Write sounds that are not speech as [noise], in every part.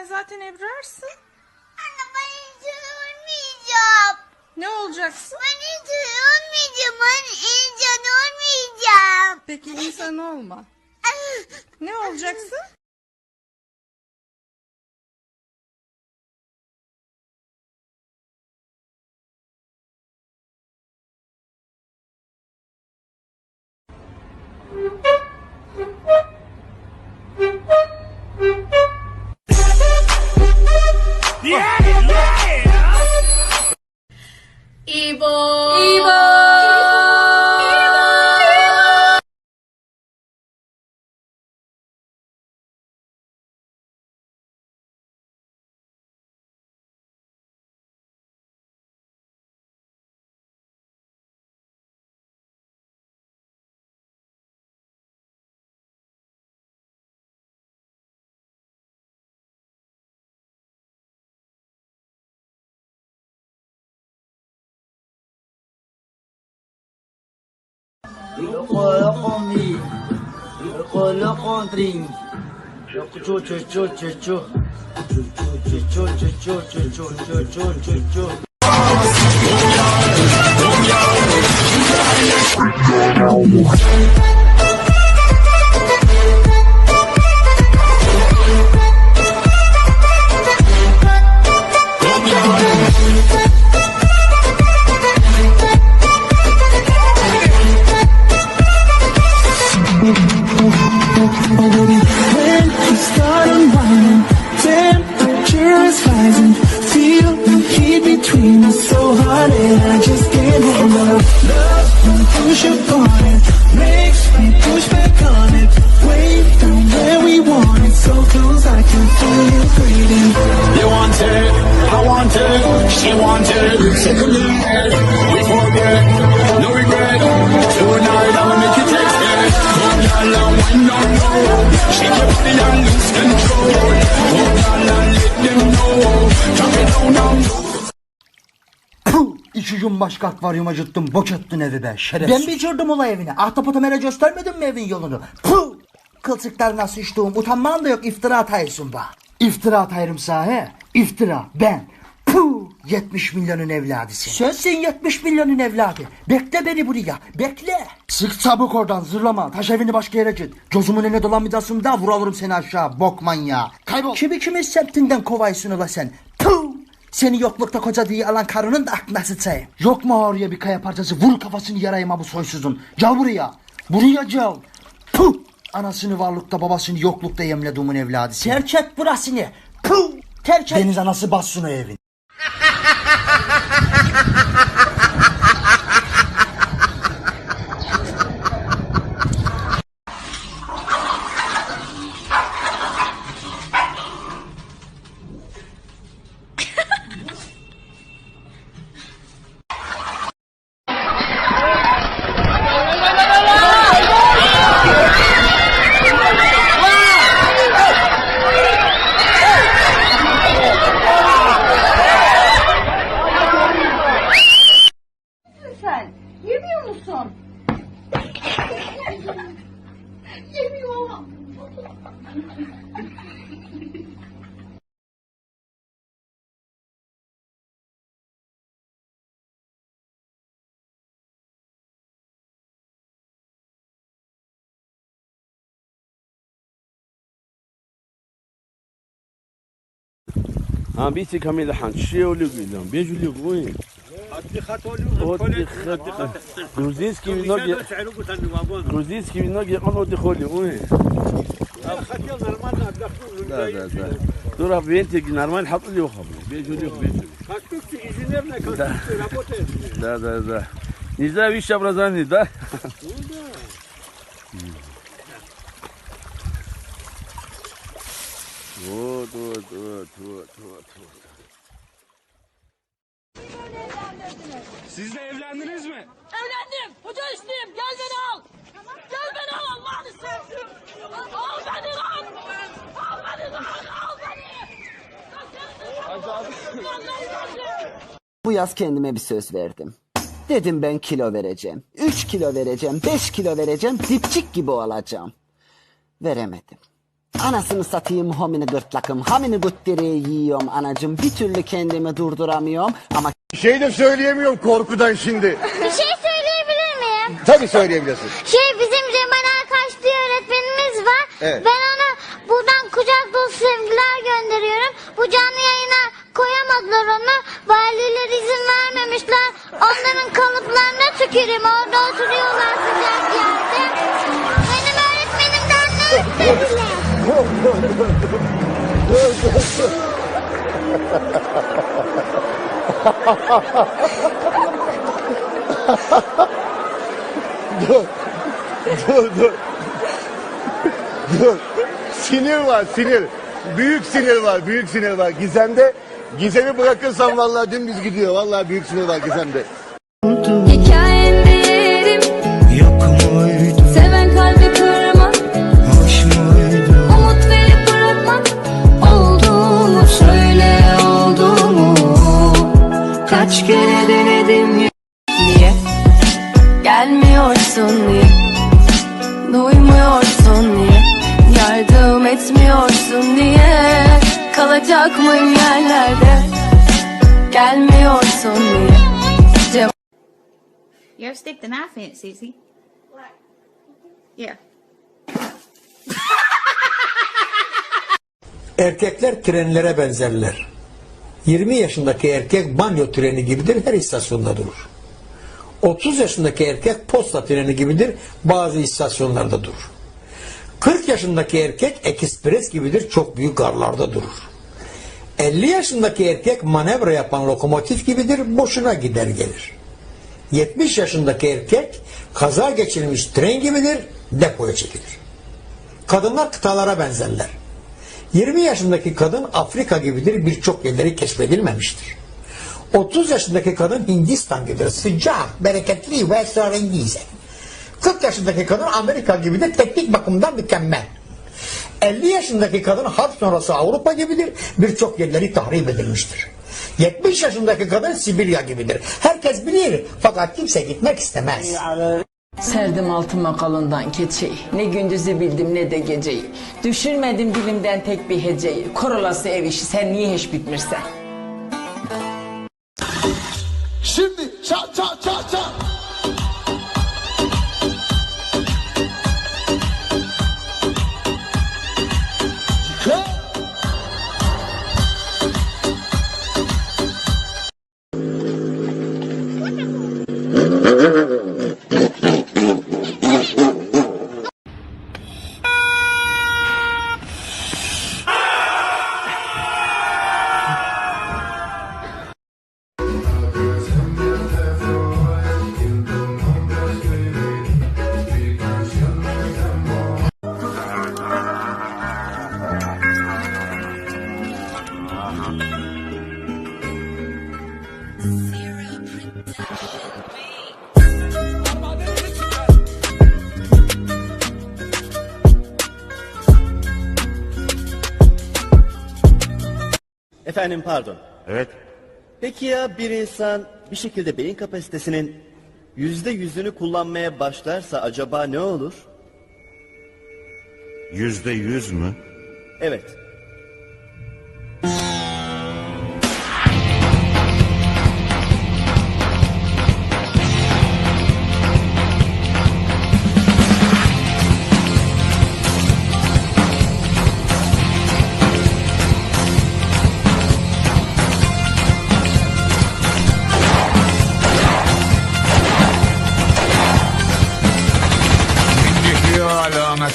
sen zaten Ebrar'sın. Anne ben hiç olmayacağım. Ne olacaksın? Ben hiç olmayacağım. Ben insan olmayacağım. Peki insan olma. [laughs] Ne olacaksın? Loco mi, loco loco drink. Loco chu chu chu so hot, and I just can't hold up. Love you push upon it, makes me push back on it. Way down where we want it, so close I can feel you breathing. You want it, I want it, she hand, we forget, Gün başka akvaryum acıttım. Boş ettin evi be şerefsiz. Ben biçirdim ola evine. Ahtapota mere göstermedin mi evin yolunu? Puh! Kılçıklarına sıçtığım utanman da yok iftira atıyorsun ba. İftira atayım sahi. İftira ben. Puh! 70 milyonun evladısın. Sensin 70 milyonun evladı. Bekle beni buraya. Bekle. Sık çabuk oradan zırlama. Taş evini başka yere git. Gözümün önüne dolanmayacaksın da vuralım seni aşağı. Bok manyağı. Kaybol. Kimi kimin semtinden kovaysın ola sen. Puh! Seni yoklukta koca diye alan karının da aklına sıçayım. Yok mu oraya bir kaya parçası vur kafasını yarayım ha bu soysuzun. Gel buraya. Buraya gel. Puh. Anasını varlıkta babasını yoklukta yemlediğimin evladı. Terk et burasını. Puh. Terk et. Deniz anası bassın o evin. [laughs] هم بیستی کمی لحن چی اولی گیلم بیش اولی گوی отдыхать грузинский виноги грузинский виноги он отдыхали ой хотел нормально отдохнуть да да да дура вентик нормально хапли ухабли бежу лих бежу конструкция инженерная конструкция работает да да да нельзя вещь образование да good, good, good, good, good. Siz de evlendiniz mi? Evlendim. Hoca işliyim. Gel beni al. Gel beni al Allah'ını seversen. Al beni lan. Al beni lan. Al beni. Bu yaz kendime bir söz verdim. Dedim ben kilo vereceğim. 3 kilo vereceğim, 5 kilo vereceğim, dipçik gibi olacağım. Veremedim. Anasını satayım homini gırtlakım. Hamini gıttireyi yiyorum anacım. Bir türlü kendimi durduramıyorum. Ama Şey de söyleyemiyorum korkudan şimdi. Bir şey söyleyebilir miyim? Tabii söyleyebilirsin. Şey bizim Cemal Akaş diye öğretmenimiz var. Evet. Ben ona buradan kucak dolusu sevgiler gönderiyorum. Bu canlı yayına koyamadılar onu. Valiler izin vermemişler. Onların kalıplarına tüküreyim. Orada oturuyorlar istediler? Dur. Dur dur. Dur. Sinir var sinir. Büyük sinir var büyük sinir var. Gizem'de Gizem'i bırakırsam vallahi dümdüz gidiyor. Vallahi büyük sinir var Gizem'de. Mıyım yerlerde Gelmiyorsun niye Cevap You ever stick the knife in it, Susie? Yeah. Erkekler trenlere benzerler. 20 yaşındaki erkek banyo treni gibidir, her istasyonda durur. 30 yaşındaki erkek posta treni gibidir, bazı istasyonlarda durur. 40 yaşındaki erkek ekspres gibidir, çok büyük garlarda durur. 50 yaşındaki erkek manevra yapan lokomotif gibidir, boşuna gider gelir. 70 yaşındaki erkek kaza geçirmiş tren gibidir, depoya çekilir. Kadınlar kıtalara benzerler. 20 yaşındaki kadın Afrika gibidir birçok yerleri keşfedilmemiştir. 30 yaşındaki kadın Hindistan gibidir sıcak, bereketli ve esrarengiz. 40 yaşındaki kadın Amerika gibidir teknik bakımdan mükemmel. 50 yaşındaki kadın harp sonrası Avrupa gibidir birçok yerleri tahrip edilmiştir. 70 yaşındaki kadın Sibirya gibidir. Herkes bilir fakat kimse gitmek istemez. Serdim altıma kalından keçeyi. Ne gündüzü bildim ne de geceyi. Düşürmedim dilimden tek bir heceyi. Korolası ev işi sen niye hiç bitmirsen? Şimdi ça ça ça ça. Efendim pardon. Evet. Peki ya bir insan bir şekilde beyin kapasitesinin yüzde yüzünü kullanmaya başlarsa acaba ne olur? Yüzde yüz mü? Evet.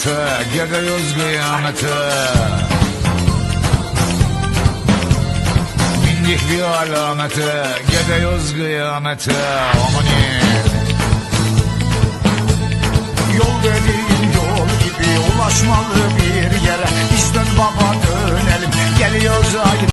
Alameti, gidiyoruz kıyamete. Bindik bir alamete, gidiyoruz kıyamete. Amani. Yol dediğin yol gibi ulaşmalı bir yere. Biz dön baba dönelim, geliyoruz ayrı.